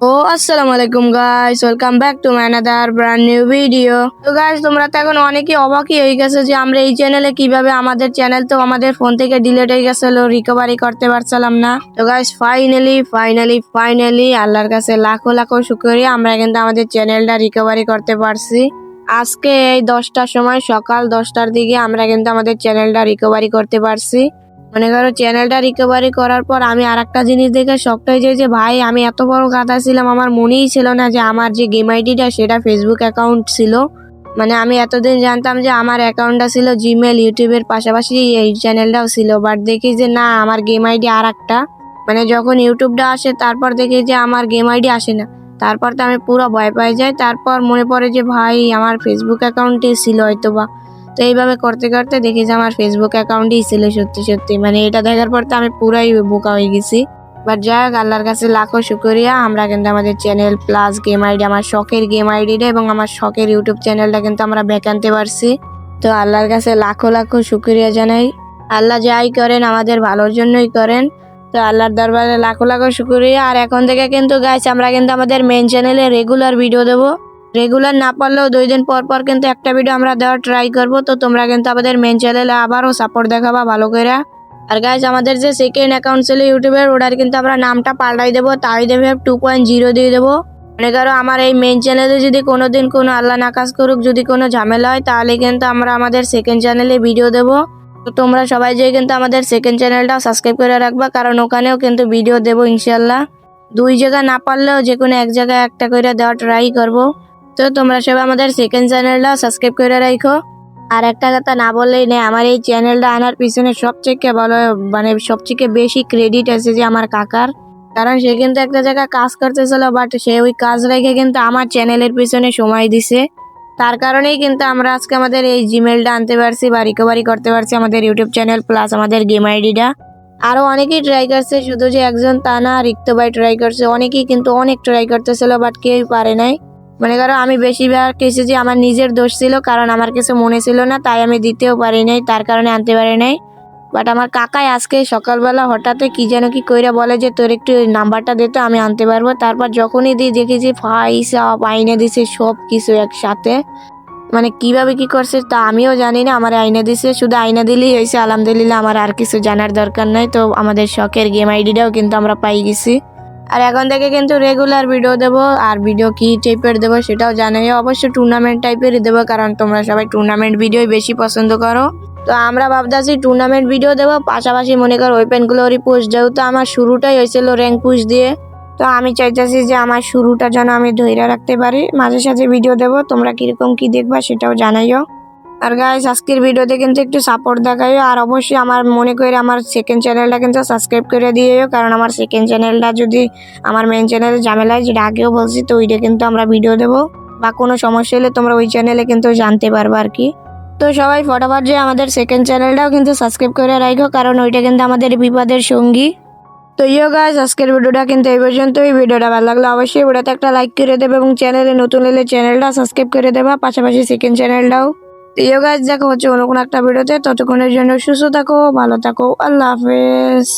ও, আসসালামু আলাইকুম guys welcome back to new video তো গাইস তোমরা তো এখন অবাকই হয়ে গেছে যে আমরা এই কীভাবে আমাদের চ্যানেল তো আমাদের ফোন থেকে হয়ে গেছিল রিকভারি করতে না। তো গাইস ফাইনালি ফাইনালি ফাইনালি আল্লাহর কাছে লাখো লাখো শুকরিয়া। আমরা কিন্তু আমাদের চ্যানেলটা রিকভারি করতে পারছি। আজকে এই দশটার সময় সকাল দশটার দিকে আমরা কিন্তু আমাদের চ্যানেলটা রিকভারি করতে পারছি। মনে করো চ্যানেলটা রিকভারি করার পর আমি আর একটা জিনিস দেখে শক্ত হয়ে যাই যে, ভাই, আমি এত বড় গাধা ছিলাম, আমার মনেই ছিল না যে আমার যে গেম আইডিটা সেটা ফেসবুক অ্যাকাউন্ট ছিল। মানে আমি এতদিন জানতাম যে আমার অ্যাকাউন্টটা ছিল জিমেল ইউটিউবের পাশাপাশি এই চ্যানেলটাও ছিল। বাট দেখি যে, না, আমার গেম আইডি আর একটা মানে যখন ইউটিউবটা আসে, তারপর দেখি যে আমার গেম আইডি আসে না। তারপর তো আমি পুরো ভয় পেয়ে যাই। তারপর মনে পড়ে যে, ভাই, আমার ফেসবুক অ্যাকাউন্টে ছিল হয়তো বা তো এইভাবে করতে করতে দেখি যে আমার ফেসবুক অ্যাকাউন্টই ছিল সত্যি সত্যি। মানে এটা দেখার পর তো আমি পুরাই বোকা হয়ে গেছি। বাট যাই হোক, আল্লাহর কাছে লাখো শুক্রিয়া। আমরা কিন্তু আমাদের চ্যানেল প্লাস গেম আইডি আমার শখের গেম আইডিটা এবং আমার শখের ইউটিউব চ্যানেলটা কিন্তু আমরা ব্যাক আনতে পারছি। তো আল্লাহর কাছে লাখো লাখো শুক্রিয়া জানাই। আল্লাহ যাই করেন, আমাদের ভালোর জন্যই করেন। তো আল্লাহর দরবারে লাখো লাখো শুক্রিয়া। আর এখন থেকে কিন্তু গাইছে আমরা কিন্তু আমাদের মেন চ্যানেলে রেগুলার ভিডিও দেবো। রেগুলার না পারলেও দুই দিন পর পর কিন্তু একটা ভিডিও আমরা দেওয়ার ট্রাই করব। তো তোমরা কিন্তু আমাদের মেন চ্যানেলে আবারও সাপোর্ট দেখাবা ভালো করে। আর গাইজ আমাদের যে সেকেন্ড অ্যাকাউন্ট ছিল ইউটিউবের ওটার কিন্তু আমরা নামটা পাল্টাই দেবো। তাই দেবে টু পয়েন্ট জিরো দিয়ে দেবো। মনে করো আমার এই মেন চ্যানেলে যদি কোনো দিন কোনো আল্লাহ নাকাজ করুক, যদি কোনো ঝামেলা হয়, তাহলে কিন্তু আমরা আমাদের সেকেন্ড চ্যানেলে ভিডিও দেবো। তো তোমরা সবাই যেয়ে কিন্তু আমাদের সেকেন্ড চ্যানেলটাও সাবস্ক্রাইব করে রাখবা, কারণ ওখানেও কিন্তু ভিডিও দেবো ইনশাল্লাহ দুই জায়গা না পারলেও যে কোনো এক জায়গায় একটা করে দেওয়া ট্রাই করব। তো তোমরা সবাই আমাদের সেকেন্ড চ্যানেলটা সাবস্ক্রাইব করে রাখো আর একটা কথা না বললেই নেই, আমার এই চ্যানেলটা আনার পিছনে সবচেয়ে ভালো মানে সবচেয়ে বেশি ক্রেডিট আছে যে আমার কাকার। কারণ সে কিন্তু একটা জায়গায় কাজ করতেছিল বাট সে ওই কাজ রেখে কিন্তু আমার চ্যানেলের পিছনে সময় দিছে। তার কারণেই কিন্তু আমরা আজকে আমাদের এই জিমেলটা আনতে পারছি বা রিকভারি করতে পারছি আমাদের ইউটিউব চ্যানেল প্লাস আমাদের গেম আইডিটা আরও অনেকেই ট্রাই করছে, শুধু যে একজন তা না রিক্ত ভাই ট্রাই করছে, অনেকেই কিন্তু অনেক ট্রাই করতেছিল বাট কেউই পারে নাই। মনে করো আমি বেশিরভাগ কেসে যে আমার নিজের দোষ ছিল, কারণ আমার কিছু মনে ছিল না, তাই আমি দিতেও পারি নাই, তার কারণে আনতে পারি নাই। বাট আমার কাকাই আজকে সকালবেলা হঠাৎ কি যেন কি কইরা বলে যে, তোর একটু নাম্বারটা দিতে আমি আনতে পারব। তারপর যখনই দিই দেখি যে ফাইসা আইনে দিছে, সব কিছু একসাথে। মানে কীভাবে কি করছে তা আমিও জানি না, আমার আইনা দিছে, শুধু আইনা দিলেই হয়েছে, আলহামদুলিল্লাহ আমার আর কিছু জানার দরকার নাই। তো আমাদের শখের গেম আইডিটাও কিন্তু আমরা পাই গেছি। আর এখন থেকে কিন্তু রেগুলার ভিডিও দেবো। আর ভিডিও কি টাইপের দেবো সেটাও জানাই অবশ্যই টুর্নামেন্ট টাইপেরই দেবো, কারণ তোমরা সবাই টুর্নামেন্ট ভিডিওই বেশি পছন্দ করো। তো আমরা ভাবতেছি টুর্নামেন্ট ভিডিও দেবো, পাশাপাশি মনে করো ওপেন গ্লোরি পোস্ট যেহেতু আমার শুরুটাই হয়েছিল র্যাঙ্ক পুশ দিয়ে, তো আমি চাইতেছি যে আমার শুরুটা যেন আমি ধৈর্য রাখতে পারি। মাঝে সাঝে ভিডিও দেবো, তোমরা কীরকম কি দেখবা সেটাও জানাইও। আর গাইস আজকের ভিডিওতে কিন্তু একটু সাপোর্ট দেখাইও, আর অবশ্যই আমার মনে করে আমার সেকেন্ড চ্যানেলটা কিন্তু সাবস্ক্রাইব করে দিয়েও, কারণ আমার সেকেন্ড চ্যানেলটা যদি, আমার মেন চ্যানেলে ঝামেলা যেটা আগেও বলছি, তো ওইটা কিন্তু আমরা ভিডিও দেবো। বা কোনো সমস্যা হলে তোমরা ওই চ্যানেলে কিন্তু জানতে পারব আর কি। তো সবাই ফটাফট যে আমাদের সেকেন্ড চ্যানেলটাও কিন্তু সাবস্ক্রাইব করে রাখো কারণ ওইটা কিন্তু আমাদের বিপদের সঙ্গী। তো ইয়ে গাছ আজকের ভিডিওটা কিন্তু এই পর্যন্ত পর্যন্তই। ভিডিওটা ভালো লাগলে অবশ্যই ভিডিওতে একটা লাইক করে দেবে এবং চ্যানেলে নতুন এলে চ্যানেলটা সাবস্ক্রাইব করে দেবা, পাশাপাশি সেকেন্ড চ্যানেলটাও তো ইয়ে গাছ দেখা হচ্ছে অন্য কোনো একটা ভিডিওতে। ততক্ষণের জন্য সুস্থ থাকো, ভালো থাকো। আল্লাহ হাফেজ।